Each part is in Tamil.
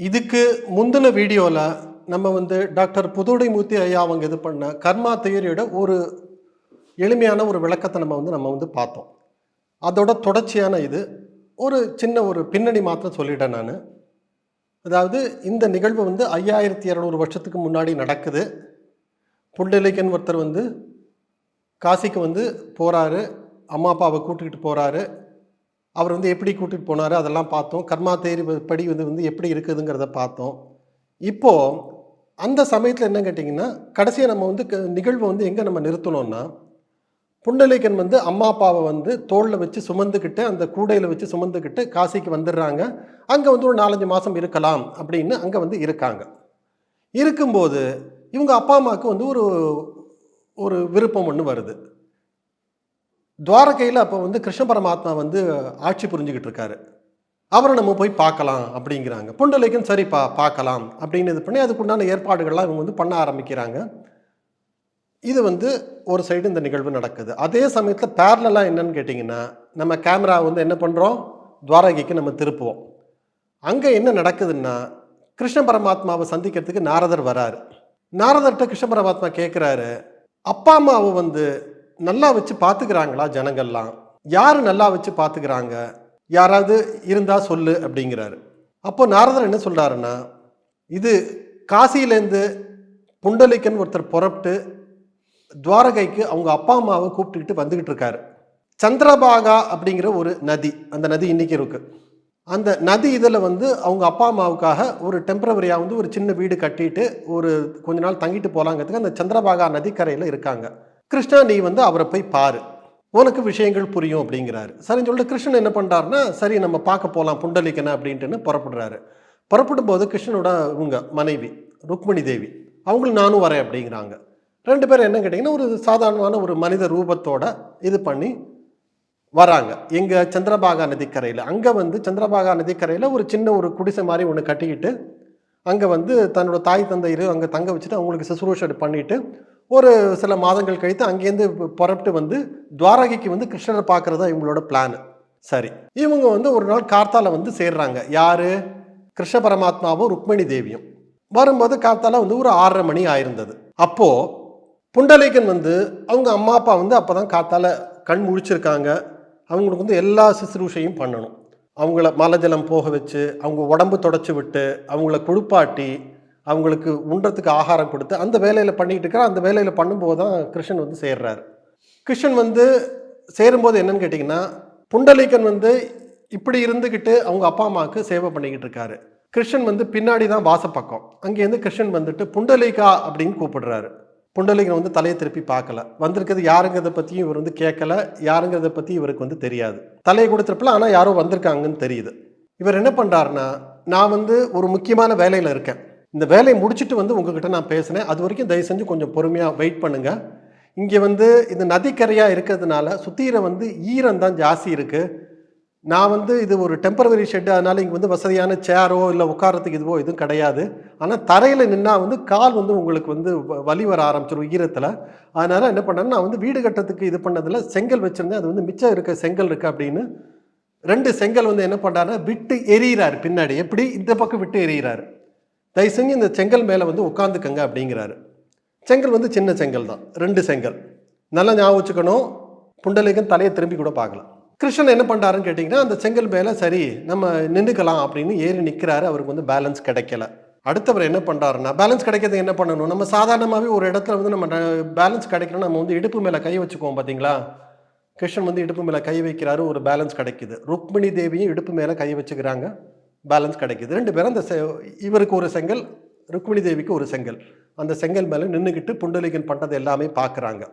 இதுக்கு முந்தின வீடியோவில் நம்ம வந்து டாக்டர் புதுடைமூர்த்தி ஐயா அவங்க இது பண்ண கர்மா தியரியோட ஒரு எளிமையான ஒரு விளக்கத்தை நம்ம வந்து நம்ம வந்து பார்த்தோம். அதோட தொடர்ச்சியான இது ஒரு சின்ன ஒரு பின்னணி மாத்திரம் சொல்லிட்டேன் நான். அதாவது இந்த நிகழ்வு வந்து ஐயாயிரத்தி இரநூறு வருஷத்துக்கு முன்னாடி நடக்குது. புண்டலிகன் ஒருத்தர் வந்து காசிக்கு வந்து போகிறாரு அம்மா அப்பாவை கூட்டிகிட்டு போகிறாரு அவர் வந்து எப்படி கூட்டிகிட்டு போனார் அதெல்லாம் பார்த்தோம். கர்மா தேரி படி வந்து வந்து எப்படி இருக்குதுங்கிறத பார்த்தோம். இப்போது அந்த சமயத்தில் என்ன கேட்டிங்கன்னா கடைசியாக நம்ம வந்து க- நிகழ்வை வந்து எங்கே நம்ம நிறுத்தணும்னா புண்டலைக்கன் வந்து அம்மா அப்பாவை வந்து தோளில் வச்சு சுமந்துக்கிட்டு அந்த கூடையில் வச்சு சுமந்துக்கிட்டு காசிக்கு வந்துடுறாங்க. அங்கே வந்து ஒரு நாலஞ்சு மாதம் இருக்கலாம் அப்படின்னு அங்கே வந்து இருக்காங்க. இருக்கும்போது இவங்க அப்பா அம்மாவுக்கு வந்து ஒரு ஒரு விருப்பம் ஒன்று வருது. துவாரகையில் அப்போ வந்து கிருஷ்ண பரமாத்மா வந்து ஆட்சி புரிஞ்சுக்கிட்டு இருக்காரு. அவரை நம்ம போய் பார்க்கலாம் அப்படிங்கிறாங்க. புண்டலைக்கும் சரிப்பா பார்க்கலாம் அப்படின்னு இது பண்ணி அதுக்குண்டான ஏற்பாடுகள்லாம் இவங்க வந்து பண்ண ஆரம்பிக்கிறாங்க. இது வந்து ஒரு சைடு இந்த நிகழ்வு நடக்குது. அதே சமயத்தில் பேரலாக என்னன்னு கேட்டிங்கன்னா நம்ம கேமரா வந்து என்ன பண்ணுறோம் துவாரகைக்கு நம்ம திருப்புவோம். அங்கே என்ன நடக்குதுன்னா கிருஷ்ண பரமாத்மாவை சந்திக்கிறதுக்கு நாரதர் வராரு. நாரதர்கிட்ட கிருஷ்ண பரமாத்மா கேட்குறாரு அப்பா அம்மாவை வந்து நல்லா வச்சு பார்த்துக்கிறாங்களா ஜனங்கள்லாம்? யார் நல்லா வச்சு பார்த்துக்கிறாங்க? யாராவது இருந்தால் சொல்லு அப்படிங்கிறாரு. அப்போ நாரதர் என்ன சொல்கிறாருன்னா இது காசியிலேருந்து புண்டலிக்கன் ஒருத்தர் புறப்பட்டு துவாரகைக்கு அவங்க அப்பா அம்மாவை கூப்பிட்டுக்கிட்டு வந்துக்கிட்டு இருக்காரு. சந்திரபாகா அப்படிங்கிற ஒரு நதி அந்த நதி இன்னைக்கு இருக்குது அந்த நதி இதில் வந்து அவங்க அப்பா அம்மாவுக்காக ஒரு டெம்பரவரியாக வந்து ஒரு சின்ன வீடு கட்டிட்டு ஒரு கொஞ்ச நாள் தங்கிட்டு போகலாங்கிறதுக்கு அந்த சந்திரபாகா நதிக்கரையில் இருக்காங்க. கிருஷ்ணா நீ வந்து அவரை போய் பாரு. உனக்கு விஷயங்கள் புரியும் அப்படிங்கிறாரு. சரின்னு சொல்லிட்டு கிருஷ்ணன் என்ன பண்ணுறாருன்னா சரி நம்ம பார்க்க போகலாம் புண்டலிக்கனை அப்படின்ட்டுன்னு புறப்படுறாரு. புறப்படும் போது கிருஷ்ணனோட இவங்க மனைவி ருக்மிணி தேவி அவங்களும் நானும் வரேன் அப்படிங்கிறாங்க. ரெண்டு பேரும் என்ன கேட்டிங்கன்னா ஒரு சாதாரணமான ஒரு மனித ரூபத்தோட இது பண்ணி வராங்க. எங்க சந்திரபாகா நதிக்கரையில். அங்கே வந்து சந்திரபாகா நதிக்கரையில் ஒரு சின்ன ஒரு குடிசை மாதிரி ஒன்று கட்டிக்கிட்டு அங்கே வந்து தன்னோட தாய் தந்தையர் அங்கே தங்க வச்சுட்டு அவங்களுக்கு சுசுரூஷை பண்ணிட்டு ஒரு சில மாதங்கள் கழித்து அங்கேருந்து புறப்பட்டு வந்து துவாரகைக்கு வந்து கிருஷ்ணரை பார்க்கறது தான் இவங்களோட பிளான் சரி. இவங்க வந்து ஒரு நாள் கார்த்தால வந்து சேர்றாங்க. யார்? கிருஷ்ண பரமாத்மாவும் ருக்மிணி தேவியும். வரும்போது கார்த்தால வந்து ஒரு ஆறரை மணி ஆயிருந்தது. அப்போது புண்டலைக்கன் வந்து அவங்க அம்மா அப்பா வந்து அப்போ தான் காத்தால கண் முழிச்சிருக்காங்க. அவங்களுக்கு வந்து எல்லா சுசுரூஷையும் பண்ணணும். அவங்கள மலஜலம் போக வச்சு அவங்க உடம்பு தொடச்சி விட்டு அவங்கள குளிப்பாட்டி அவங்களுக்கு உண்றதுக்கு ஆகாரம் கொடுத்து அந்த வேலையில் பண்ணிக்கிட்டு இருக்கிற அந்த வேலையில் பண்ணும்போது தான் கிருஷ்ணன் வந்து சேர்றாரு. கிருஷ்ணன் வந்து சேரும்போது என்னன்னு கேட்டிங்கன்னா புண்டலீகன் வந்து இப்படி இருந்துக்கிட்டு அவங்க அப்பா அம்மாவுக்கு சேவை பண்ணிக்கிட்டு இருக்காரு. கிருஷ்ணன் வந்து பின்னாடி தான் வாசப்பக்கம். அங்கேருந்து கிருஷ்ணன் வந்துட்டு புண்டலீகா அப்படின்னு கூப்பிடுறாரு. புண்டலீகன் வந்து தலையை திருப்பி பார்க்கல. வந்திருக்கிறது யாருங்கிறத பற்றியும் இவர் வந்து கேட்கல. யாருங்கிறத பற்றி இவருக்கு வந்து தெரியாது. தலையை கொடுத்துருப்பல ஆனால் யாரோ வந்திருக்காங்கன்னு தெரியுது. இவர் என்ன பண்ணுறாருன்னா நான் வந்து ஒரு முக்கியமான வேலையில் இருக்கேன். இந்த வேலையை முடிச்சுட்டு வந்து உங்ககிட்ட நான் பேசினேன். அது வரைக்கும் தயவு செஞ்சு கொஞ்சம் பொறுமையாக வெயிட் பண்ணுங்க. இங்கே வந்து இது நதிக்கரையாக இருக்கிறதுனால சுத்தீரை வந்து ஈரம் தான் ஜாஸ்தி இருக்குது நான் வந்து இது ஒரு டெம்பரவரி ஷெட்டு அதனால் இங்கே வந்து வசதியான சேரோ இல்லை உட்காரத்துக்கு இதுவோ எதுவும் கிடையாது. ஆனால் தரையில் நின்னா வந்து கால் வந்து உங்களுக்கு வந்து வ- வலி வர ஆரம்பிச்சிடும் ஈரத்தில். அதனால் என்ன பண்ணேன்னா நான் வந்து வீடு கட்டத்துக்கு இது பண்ணதில் செங்கல் வச்சுருந்தேன். அது வந்து மிச்சம் இருக்க செங்கல் இருக்குது அப்படின்னு. ரெண்டு செங்கல் வந்து என்ன பண்ணுறாருன்னா விட்டு எரியிறாரு பின்னாடி. எப்படி? இந்த பக்கம் விட்டு எரியிறாரு. தயவு செஞ்சு இந்த செங்கல் மேலே வந்து உட்காந்துக்கங்க அப்படிங்கிறாரு. செங்கல் வந்து சின்ன செங்கல் தான். ரெண்டு செங்கல். நல்லா ஞாபகம் வச்சுக்கணும். புண்டலைக்கும் தலையை திரும்பி கூட பார்க்கலாம். கிருஷ்ணன் என்ன பண்ணுறாருன்னு கேட்டிங்கன்னா அந்த செங்கல் மேலே சரி நம்ம நின்றுக்கலாம் அப்படின்னு ஏறி நிற்கிறாரு அவருக்கு வந்து பேலன்ஸ் கிடைக்கல. அடுத்தவர் என்ன பண்ணுறாருன்னா பேலன்ஸ் கிடைக்கிறது என்ன பண்ணணும்? நம்ம சாதாரணமாகவே ஒரு இடத்துல வந்து நம்ம பேலன்ஸ் கிடைக்கணும் நம்ம வந்து இடுப்பு மேலே கை வச்சுக்குவோம் பார்த்தீங்களா கிருஷ்ணன் வந்து இடுப்பு மேலே கை வைக்கிறாரு ஒரு பேலன்ஸ் கிடைக்குது. ருக்மிணி தேவியும் இடுப்பு மேலே கை வச்சுக்கிறாங்க பேலன்ஸ் கிடைக்குது. ரெண்டு பேரும் அந்த செ- இவருக்கு ஒரு செங்கல் ருக்மிணி தேவிக்கு ஒரு செங்கல். அந்த செங்கல் மேலே நின்றுக்கிட்டு புண்டலிகன் பண்ணுறது எல்லாமே பார்க்குறாங்க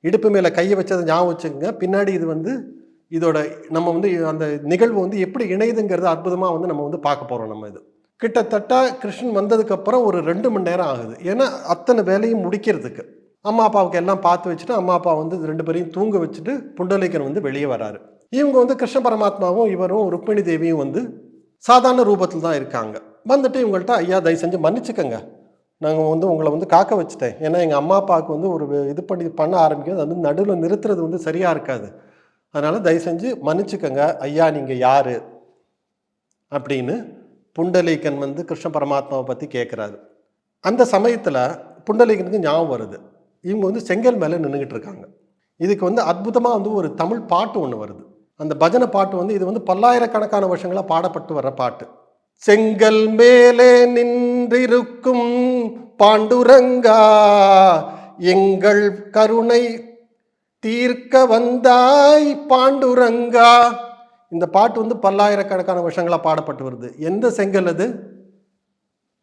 இடுப்பு மேலே கையை வச்சதை ஞாபகம் வச்சுக்கோங்க. பின்னாடி இது வந்து இதோட நம்ம வந்து அந்த நிகழ்வு வந்து எப்படி இணையுதுங்கிறது அற்புதமாக வந்து நம்ம வந்து பார்க்க போகிறோம் நம்ம இது. கிட்டத்தட்ட கிருஷ்ணன் வந்ததுக்கப்புறம் ஒரு ரெண்டு மணி நேரம் ஆகுது. ஏன்னா அத்தனை வேலையும் முடிக்கிறதுக்கு. அம்மா அப்பாவுக்கு எல்லாம் பார்த்து வச்சுட்டு அம்மா அப்பா வந்து ரெண்டு பேரையும் தூங்க வச்சுட்டு புண்டலிகன் வந்து வெளியே வராரு. இவங்க வந்து கிருஷ்ண பரமாத்மாவும் இவரும் ருக்மிணி தேவியும் வந்து சாதாரண ரூபத்தில் தான் இருக்காங்க. வந்துட்டு இவங்கள்ட்ட ஐயா தயவு செஞ்சு மன்னிச்சுக்கோங்க. நாங்கள் வந்து உங்களை வந்து காக்க வச்சுட்டேன். ஏன்னா எங்கள் அம்மா அப்பாவுக்கு வந்து ஒரு இது பண்ணி பண்ண ஆரம்பிக்கும் அது வந்து நடுவில் நிறுத்துறது வந்து சரியாக இருக்காது. அதனால் தயவு செஞ்சு மன்னிச்சுக்கோங்க. ஐயா நீங்கள் யார்? அப்படின்னு புண்டலீகன் வந்து கிருஷ்ண பரமாத்மாவை பற்றி கேட்குறாரு அந்த சமயத்தில் புண்டலீகனுக்கு ஞாபகம் வருது. இவங்க வந்து செங்கல் மேலே நின்றுக்கிட்டு இருக்காங்க. இதுக்கு வந்து அற்புதமாக வந்து ஒரு தமிழ் பாட்டு ஒன்று வருது. அந்த பஜனை பாட்டு வந்து இது வந்து பல்லாயிரக்கணக்கான வருஷங்களாக பாடப்பட்டு வர்ற பாட்டு. செங்கல் மேலே நின்றிருக்கும் பாண்டுரங்கா எங்கள் கருணை தீர்க்க வந்தாய் பாண்டுரங்கா. இந்த பாட்டு வந்து பல்லாயிரக்கணக்கான வருஷங்களாக பாடப்பட்டு வருது. எந்த செங்கல் அது?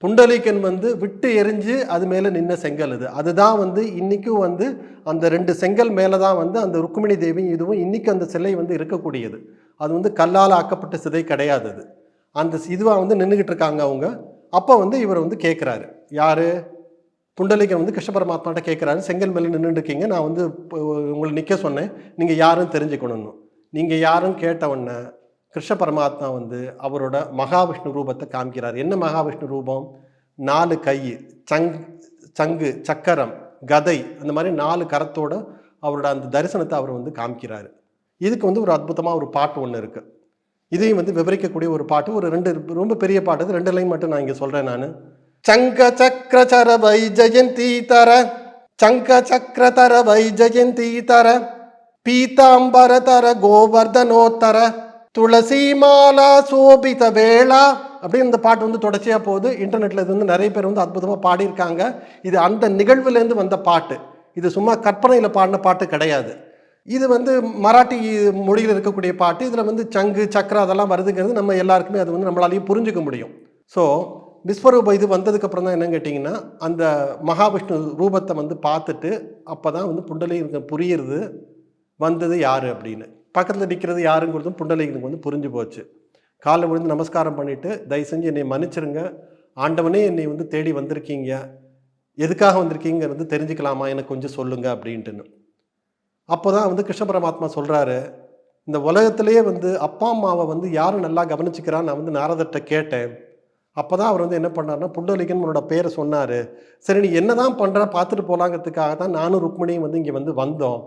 புண்டலீக்கன் வந்து விட்டு எரிஞ்சு அது மேலே நின்ன செங்கல் அது. அதுதான் வந்து இன்றைக்கும் வந்து அந்த ரெண்டு செங்கல் மேலே தான் வந்து அந்த ருக்மிணி தேவியும் இதுவும் இன்றைக்கி அந்த சிலை வந்து இருக்கக்கூடியது. அது வந்து கல்லால் ஆக்கப்பட்ட சிலை கிடையாது அது. அந்த இதுவாக வந்து நின்றுக்கிட்டு இருக்காங்க அவங்க. அப்போ வந்து இவர் வந்து கேட்குறாரு யார்? புண்டலிகன் வந்து கிருஷ்ண பரமாத்மாட்ட கேட்குறாரு செங்கல் மேலே நின்றுட்டுருக்கீங்க நான் வந்து இப்போ உங்களை நிற்க சொன்னேன். நீங்கள் யாருன்னு தெரிஞ்சுக்கணும்னு. நீங்கள் யாருன்னு கேட்டவுடனே கிருஷ்ண பரமாத்மா வந்து அவரோட மகாவிஷ்ணு ரூபத்தை காமிக்கிறார். என்ன மகாவிஷ்ணு ரூபம்? நாலு கை சங் சங்கு சக்கரம் கதை அந்த மாதிரி நாலு கரத்தோட அவரோட அந்த தரிசனத்தை அவர் வந்து காமிக்கிறாரு. இதுக்கு வந்து ஒரு அற்புதமாக ஒரு பாட்டு ஒன்று இருக்குது இதையும் வந்து விவரிக்கக்கூடிய ஒரு பாட்டு. ஒரு ரெண்டு ரொம்ப பெரிய பாட்டு. இது ரெண்டு லைன் மட்டும் நான் இங்கே சொல்கிறேன் நான். சங்க சக்கர சர வை தர சங்க சக்கர தர வை தர பீதாம்பர தர கோவர்தனோத்தர துளசி மாலா சோபித வேளா அப்படின்னு இந்த பாட்டு வந்து தொடர்ச்சியாக போகுது. இன்டர்நெட்டில் இது வந்து நிறைய பேர் வந்து அற்புதமாக பாடியிருக்காங்க. இது அந்த நிகழ்வுலேருந்து வந்த பாட்டு. இது சும்மா கற்பனையில் பாடின பாட்டு கிடையாது. இது வந்து மராட்டி மொழியில் இருக்கக்கூடிய பாட்டு. இதில் வந்து சங்கு சக்கரம் அதெல்லாம் வருதுங்கிறது நம்ம எல்லாருக்குமே அது வந்து நம்மளாலையும் புரிஞ்சுக்க முடியும். ஸோ விஸ்வரூப இது வந்ததுக்கப்புறம் தான் என்னன்னு கேட்டிங்கன்னா அந்த மகாவிஷ்ணு ரூபத்தை வந்து பார்த்துட்டு அப்போ தான் வந்து புண்டலீகனுக்கு புரியுறது வந்தது யார் அப்படின்னு. பக்கத்தில் நிற்கிறது யாருங்கிறதும் புண்டலீகனுக்கு வந்து புரிஞ்சு போச்சு. காலை விழுந்து நமஸ்காரம் பண்ணிவிட்டு தயவு செஞ்சு என்னை மன்னிச்சிருங்க. ஆண்டவனே என்னை வந்து தேடி வந்திருக்கீங்க. எதுக்காக வந்திருக்கீங்கிறது தெரிஞ்சுக்கலாமா? எனக்கு கொஞ்சம் சொல்லுங்கள் அப்படின்ட்டுன்னு. அப்போ தான் வந்து கிருஷ்ண பரமாத்மா சொல்கிறாரு இந்த உலகத்திலேயே வந்து அப்பா அம்மாவை வந்து யாரும் நல்லா கவனிச்சுக்கிறான்னு நான் வந்து நாரதர்கிட்ட கேட்டேன். அப்போ தான் அவர் வந்து என்ன பண்ணார்னா புண்டலிகன் உன்னோட பேரை சொன்னார். சரி நீ என்ன தான் பண்ணுற பார்த்துட்டு போகலாங்கிறதுக்காக தான் நானும் ருக்மிணியும் வந்து இங்கே வந்து வந்தோம்.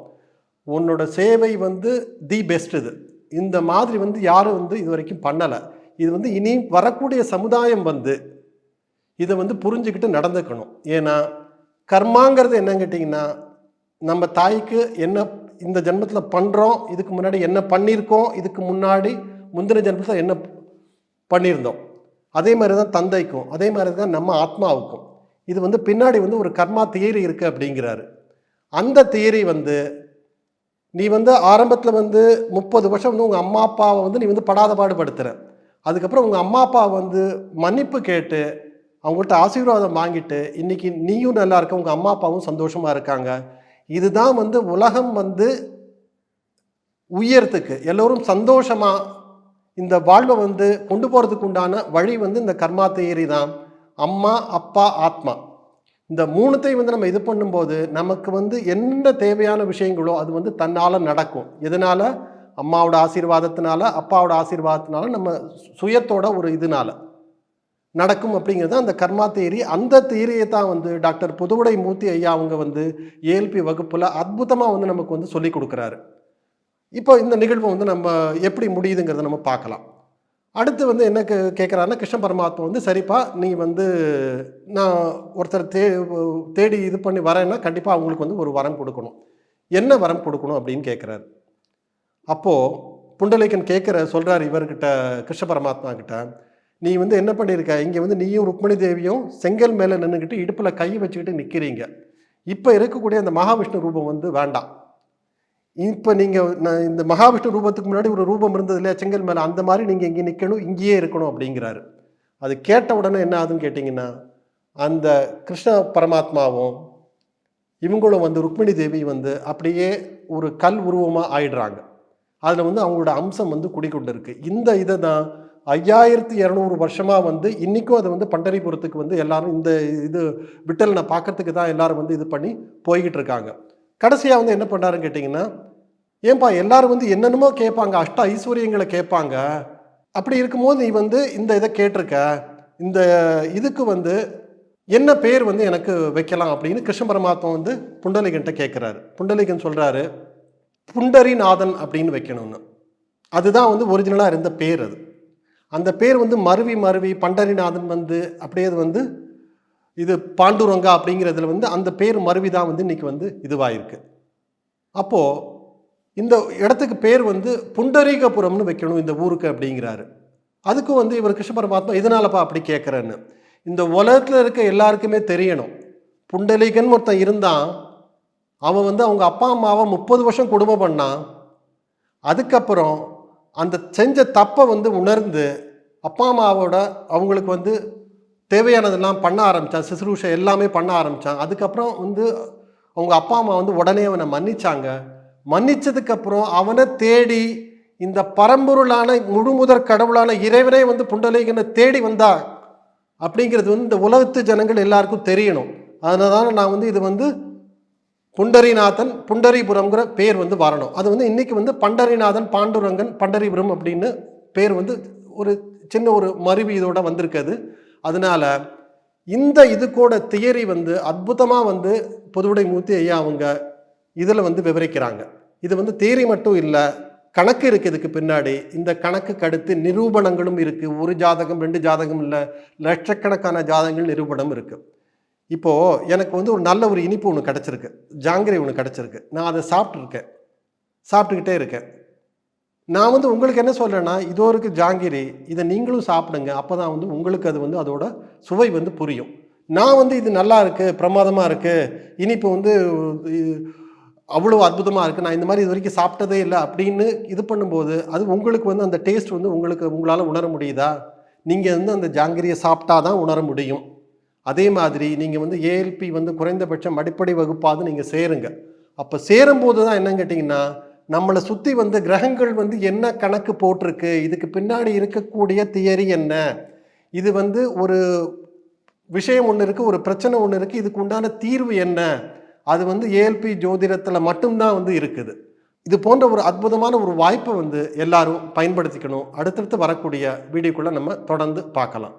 உன்னோட சேவை வந்து தி பெஸ்ட் இது. இந்த மாதிரி வந்து யாரும் வந்து இது வரைக்கும் பண்ணலை. இது வந்து இனி வரக்கூடிய சமுதாயம் வந்து இதை வந்து புரிஞ்சுக்கிட்டு நடந்துக்கணும். ஏன்னா கர்மாங்கிறது என்னன்னு கேட்டிங்கன்னா நம்ம தாய்க்கு என்ன இந்த ஜென்மத்தில் பண்ணுறோம் இதுக்கு முன்னாடி என்ன பண்ணியிருக்கோம் இதுக்கு முன்னாடி முந்தின ஜென்மத்தில் என்ன பண்ணியிருந்தோம். அதே மாதிரி தான் தந்தைக்கும் அதே மாதிரி தான் நம்ம ஆத்மாவுக்கும். இது வந்து பின்னாடி வந்து ஒரு கர்மா தியரி இருக்குது அப்படிங்கிறாரு. அந்த தியரி வந்து நீ வந்து ஆரம்பத்தில் வந்து முப்பது வருஷம் வந்து உங்கள் அம்மா அப்பாவை வந்து நீ வந்து படாத பாடுபடுத்துகிற அதுக்கப்புறம் உங்கள் அம்மா அப்பா வந்து மன்னிப்பு கேட்டு அவங்கள்ட்ட ஆசீர்வாதம் வாங்கிட்டு இன்றைக்கி நீயும் நல்லா இருக்க உங்கள் அம்மா அப்பாவும் சந்தோஷமாக இருக்காங்க. இதுதான் வந்து உலகம் வந்து உயரத்துக்கு எல்லோரும் சந்தோஷமாக இந்த வாழ்வை வந்து கொண்டு போகிறதுக்கு உண்டான வழி வந்து இந்த கர்மா தேரி தான் அம்மா அப்பா ஆத்மா. இந்த மூணுத்தையும் வந்து நம்ம இது பண்ணும்போது நமக்கு வந்து என்ன தேவையான விஷயங்களோ அது வந்து தன்னால் நடக்கும். எதனால்? அம்மாவோட ஆசீர்வாதத்தினால அப்பாவோட ஆசீர்வாதத்தினால நம்ம சுயத்தோட ஒரு இதனால. நடக்கும் அப்படிங்கிறது அந்த கர்மா தேரி அந்த தேரியை தான் வந்து டாக்டர் புதுவுடை மூர்த்தி ஐயா அவங்க வந்து ஏஎல்பி வகுப்பில் அற்புதமாக வந்து நமக்கு வந்து சொல்லி கொடுக்குறாரு. இப்போ இந்த நிகழ்வு வந்து நம்ம எப்படி முடியுதுங்கிறத நம்ம பார்க்கலாம். அடுத்து வந்து என்ன கேட்குறாருன்னா கிருஷ்ண பரமாத்மா வந்து சரிப்பா நீ வந்து நான் ஒருத்தர் தே தேடி இது பண்ணி வரேன்னா கண்டிப்பாக அவங்களுக்கு வந்து ஒரு வரம் கொடுக்கணும். என்ன வரம் கொடுக்கணும் அப்படின்னு கேட்குறாரு அப்போது புண்டலைக்கன் கேட்குற சொல்கிறார் இவர்கிட்ட கிருஷ்ண பரமாத்மா கிட்ட நீ வந்து என்ன பண்ணியிருக்க இங்கே வந்து நீயும் ருக்மணி தேவியும் செங்கல் மேலே நின்றுக்கிட்டு இடுப்பில் கை வச்சுக்கிட்டு நிற்கிறீங்க இப்போ இருக்கக்கூடிய அந்த மகாவிஷ்ணு ரூபம் வந்து வேண்டாம். இப்போ நீங்கள் நான் இந்த மகாவிஷ்ணு ரூபத்துக்கு முன்னாடி ஒரு ரூபம் இருந்தது இல்லையா? செங்கல் மேலே. அந்த மாதிரி நீங்கள் இங்கே நிற்கணும் இங்கேயே இருக்கணும் அப்படிங்கிறாரு. அது கேட்ட உடனே என்ன ஆகுதுன்னு கேட்டிங்கன்னா அந்த கிருஷ்ண பரமாத்மாவும் இவங்களும் வந்து ருக்மிணி தேவி வந்து அப்படியே ஒரு கல் உருவமாக ஆயிடுறாங்க. அதில் வந்து அவங்களோட அம்சம் வந்து குடிக்கொண்டு இருக்கு இந்த இதை தான் ஐயாயிரத்தி இரநூறு வருஷமாக வந்து இன்றைக்கும் அதை வந்து பண்டரிபுரத்துக்கு வந்து எல்லாரும் இந்த இது விட்டலனை பார்க்கறதுக்கு தான் எல்லாரும் வந்து இது பண்ணி போய்கிட்டு இருக்காங்க. கடைசியாக வந்து என்ன பண்ணாருன்னு கேட்டிங்கன்னா ஏன்பா எல்லாரும் வந்து என்னென்னமோ கேட்பாங்க அஷ்ட ஐஸ்வர்யங்களை கேட்பாங்க. அப்படி இருக்கும்போது நீ வந்து இந்த இதை கேட்டிருக்க. இந்த இதுக்கு வந்து என்ன பேர் வந்து எனக்கு வைக்கலாம் அப்படின்னு கிருஷ்ண பரமாத்மா வந்து புண்டலிகன்ட்ட கேட்குறாரு. புண்டலிகன் சொல்கிறாரு புண்டரிநாதன் அப்படின்னு வைக்கணும்னு. அதுதான் வந்து ஒரிஜினலாக இருந்த பேர் அது. அந்த பேர் வந்து மருவி மருவி பண்டரிநாதன் வந்து அப்படியே அது வந்து இது பாண்டுரங்கா அப்படிங்கிறதுல வந்து அந்த பேர் மருவி தான் வந்து இன்றைக்கி வந்து இதுவாயிருக்கு. அப்போது இந்த இடத்துக்கு பேர் வந்து புண்டரீகபுரம்னு வைக்கணும் இந்த ஊருக்கு அப்படிங்கிறாரு. அதுக்கும் வந்து இவர் கிருஷ்ண பரமாத்மா இதனாலப்பா அப்படி கேட்குறேன்னு இந்த உலகத்தில் இருக்க எல்லாருக்குமே தெரியணும். புண்டலீகன் ஒருத்தன் இருந்தான். அவன் வந்து அவங்க அப்பா அம்மாவை முப்பது வருஷம் குடும்பம் பண்ணான். அதுக்கப்புறம் அந்த செஞ்ச தப்பை வந்து உணர்ந்து அப்பா அம்மாவோட அவங்களுக்கு வந்து தேவையானதெல்லாம் பண்ண ஆரம்பித்தான் சிசுரூஷை எல்லாமே பண்ண ஆரம்பித்தான் அதுக்கப்புறம் வந்து அவங்க அப்பா அம்மா வந்து உடனே அவனை மன்னிச்சாங்க. மன்னிச்சதுக்கப்புறம் அவனை தேடி இந்த பரம்பொருளான முழுமுதற் கடவுளான இறைவனே வந்து புண்டலீகனை தேடி வந்தா அப்படிங்கிறது வந்து இந்த உலகத்து ஜனங்கள் எல்லாருக்கும் தெரியணும். அதனால தான் நான் வந்து இது வந்து புண்டரிநாதன் புண்டரிபுரம்ங்கிற பேர் வந்து வரணும். அது வந்து இன்றைக்கி வந்து பண்டரிநாதன் பாண்டுரங்கன் பண்டரிபுரம் அப்படின்னு பேர் வந்து ஒரு சின்ன ஒரு மருவி இதோட வந்திருக்குது. அதனால இந்த இது கூட தியரி வந்து அற்புதமாக வந்து புதுவுடை மூர்த்தி ஐயா அவங்க இதில் வந்து விவரிக்கிறாங்க. இது வந்து தியரி மட்டும் இல்லை கணக்கு இருக்குது இதுக்கு பின்னாடி இந்த கணக்குக்கு அடுத்து நிரூபணங்களும் இருக்குது ஒரு ஜாதகம் ரெண்டு ஜாதகம் இல்லை லட்சக்கணக்கான ஜாதகங்கள் நிரூபணம் இருக்குது இப்போது எனக்கு வந்து ஒரு நல்ல ஒரு இனிப்பு ஒன்று கிடச்சிருக்கு. ஜாங்கிரி ஒன்று கிடச்சிருக்கு. நான் அதை சாப்பிட்ருக்கேன் சாப்பிட்டுக்கிட்டே இருக்கேன். நான் வந்து உங்களுக்கு என்ன சொல்கிறேன்னா இதோ இருக்குது ஜாங்கிரி இதை நீங்களும் சாப்பிடுங்க. அப்போ தான் வந்து உங்களுக்கு அது வந்து அதோட சுவை வந்து புரியும். நான் வந்து இது நல்லா இருக்குது பிரமாதமாக இருக்குது இனிப்பு வந்து அவ்வளோ அற்புதமாக இருக்குது நான் இந்த மாதிரி இது வரைக்கும் சாப்பிட்டதே இல்லை. அப்படின்னு இது பண்ணும்போது அது உங்களுக்கு வந்து அந்த டேஸ்ட் வந்து உங்களுக்கு உங்களால் உணர முடியுதா? நீங்கள் வந்து அந்த ஜாங்கிரியை சாப்பிட்டா தான் உணர முடியும். அதே மாதிரி நீங்கள் வந்து ஏஎல்பி வந்து குறைந்தபட்சம் அடிப்படை வகுப்பாவது நீங்கள் சேருங்க. அப்போ சேரும்போது தான் என்னன்னு கேட்டிங்கன்னா நம்மளை சுற்றி வந்து கிரகங்கள் வந்து என்ன கணக்கு போட்டிருக்கு? இதுக்கு பின்னாடி இருக்கக்கூடிய தியரி என்ன? இது வந்து ஒரு விஷயம் ஒன்று இருக்குது ஒரு பிரச்சனை ஒன்று இருக்குது இதுக்கு உண்டான தீர்வு என்ன? அது வந்து ஏஎல்பி ஜோதிடத்தில் மட்டும்தான் வந்து இருக்குது. இது போன்ற ஒரு அற்புதமான ஒரு வாய்ப்பை வந்து எல்லாரும் பயன்படுத்திக்கணும். அடுத்தடுத்து வரக்கூடிய வீடியோக்குள்ளே நம்ம தொடர்ந்து பார்க்கலாம்.